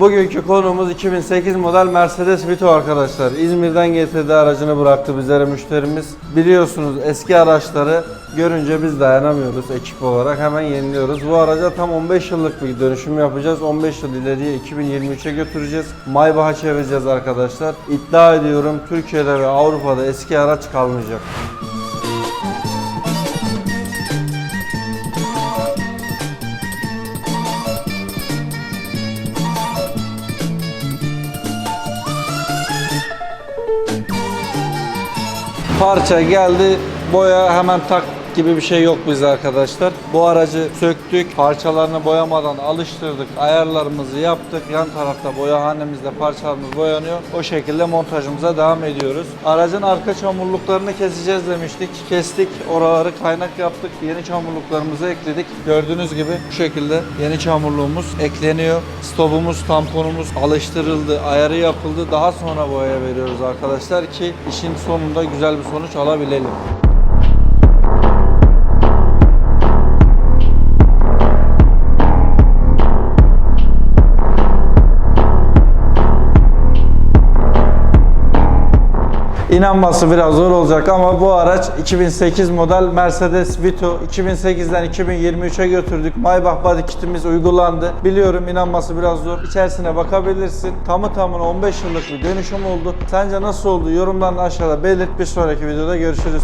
Bugünkü konumuz 2008 model Mercedes Vito arkadaşlar. İzmir'den getirdiği aracını bıraktı bizlere müşterimiz. Biliyorsunuz eski araçları görünce biz dayanamıyoruz ekip olarak hemen yeniliyoruz. Bu araca tam 15 yıllık bir dönüşüm yapacağız. 15 yıl ileriye 2023'e götüreceğiz. Maybach'a çevireceğiz arkadaşlar. İddia ediyorum Türkiye'de ve Avrupa'da eski araç kalmayacak. Parça geldi. Boya hemen tak gibi bir şey yok bizde arkadaşlar. Bu aracı söktük. Parçalarını boyamadan alıştırdık. Ayarlarımızı yaptık. Yan tarafta boyahanemizde parçalarımız boyanıyor. O şekilde montajımıza devam ediyoruz. Aracın arka çamurluklarını keseceğiz demiştik. Kestik. Oraları kaynak yaptık. Yeni çamurluklarımızı ekledik. Gördüğünüz gibi bu şekilde yeni çamurluğumuz ekleniyor. Stopumuz, tamponumuz alıştırıldı. Ayarı yapıldı. Daha sonra boyaya veriyoruz arkadaşlar ki işin sonunda güzel bir sonuç alabilelim. İnanması biraz zor olacak ama bu araç 2008 model Mercedes Vito. 2008'den 2023'e götürdük. Maybach body kitimiz uygulandı. Biliyorum inanması biraz zor. İçerisine bakabilirsin. Tamı tamına 15 yıllık bir dönüşüm oldu. Sence nasıl oldu? Yorumların aşağıda belirt. Bir sonraki videoda görüşürüz.